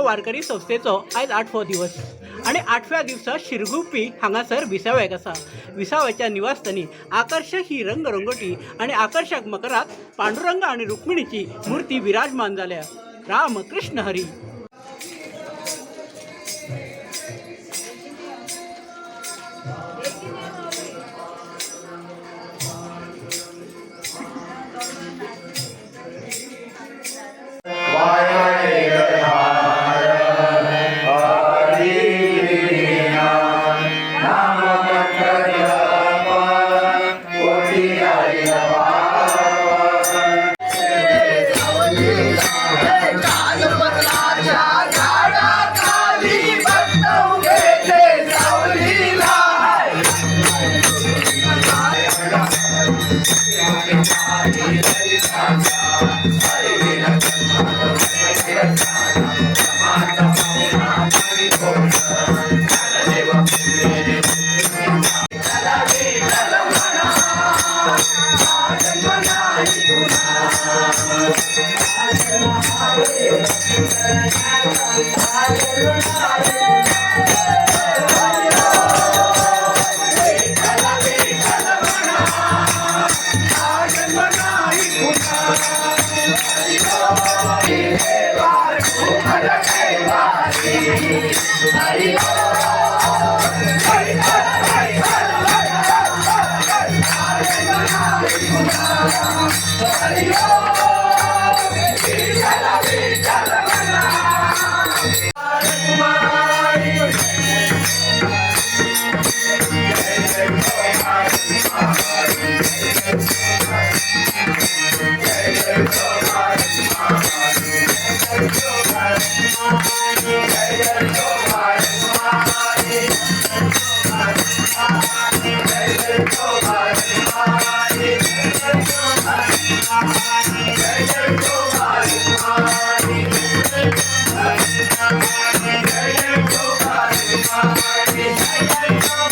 वारकरी संस्थेचो आयज आठवो दिवस. आणि आठव्या दिवसा शिरगुप्पी हांगासर विसाव्याक आसा विसाव्याच्या निवासस्थानी आकर्षक ही रंगरंगोटी आणि आकर्षक मकरात पांडुरंग आणि रुक्मिणीची मूर्ती विराजमान झाल्या. Ram Krishna Hari. Maria, Maria. Hallelujah. Marathi किंवा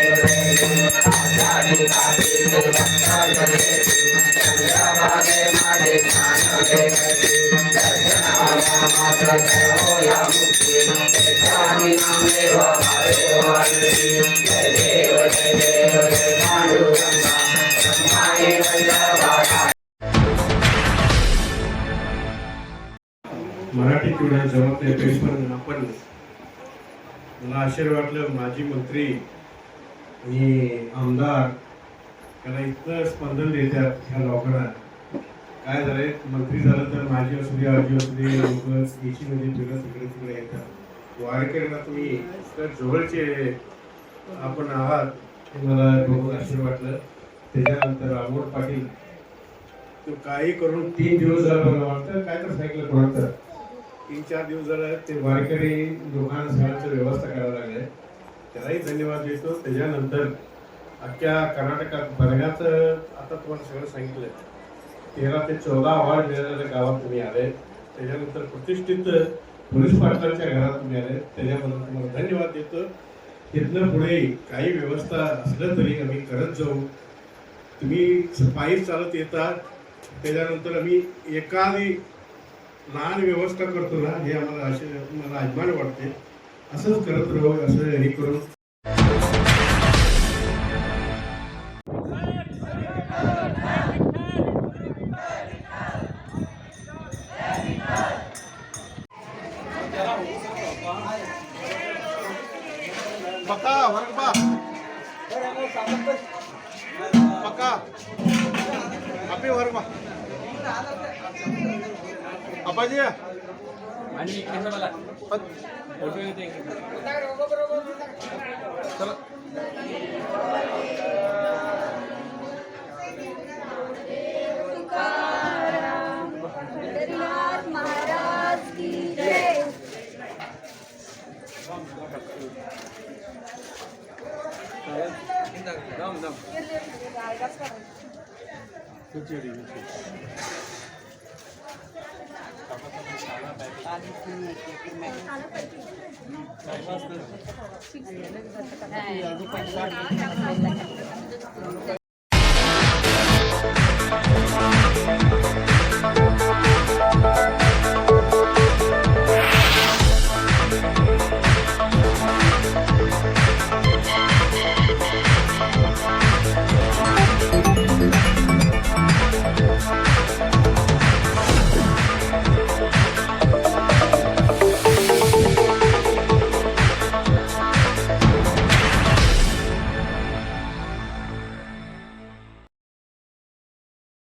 मराठी पिढ्या जबाबदारी मला आश्चर्य वाटलं माजी मंत्री आणि आमदार त्याला इतकं स्पंदन देतात ह्या लोकांना. काय झालंय? मंत्री झालं तर माझी असू दे आजी असू दे लोक एसी मध्ये फिरत तिकडे तिकडे येतात. वारकऱ्यांना तुम्ही तर जवळचे आपण आहात हे मला बघून आश्चर्य वाटलं. त्याच्यानंतर अमोल पाटील तो काही करून तीन दिवस झाला मला वाटतं काय तर सांगितलं कोणाचं. तीन चार दिवस झालं ते वारकरी लोकांना सगळ्यांची व्यवस्था करायला लागले. त्यालाही धन्यवाद देतो. त्याच्यानंतर अख्ख्या कर्नाटकात बरगाचं आता तुम्हाला सगळं सांगितलं. तेरा ते चौदा अवॉर्ड मिळालेल्या गावात तुम्ही आले. त्याच्यानंतर प्रतिष्ठित पोलीस पाटलांच्या घरात तुम्ही आले. त्याच्याबद्दल तुम्हाला धन्यवाद देतो. तिथनं पुढे काही व्यवस्था असलं तरी आम्ही करत जाऊ. तुम्ही पायी चालत येतात त्याच्यानंतर आम्ही एखादी लहान व्यवस्था करतो ना हे आम्हाला असे मला अभिमान वाटते. असंच करत राहू असं हे करून पक्का वर्ग बा पक्का. अपने वर्ग बा अपाजी. आणि चला Dam, dam. Kjøp, kjøp, kjøp. చాలా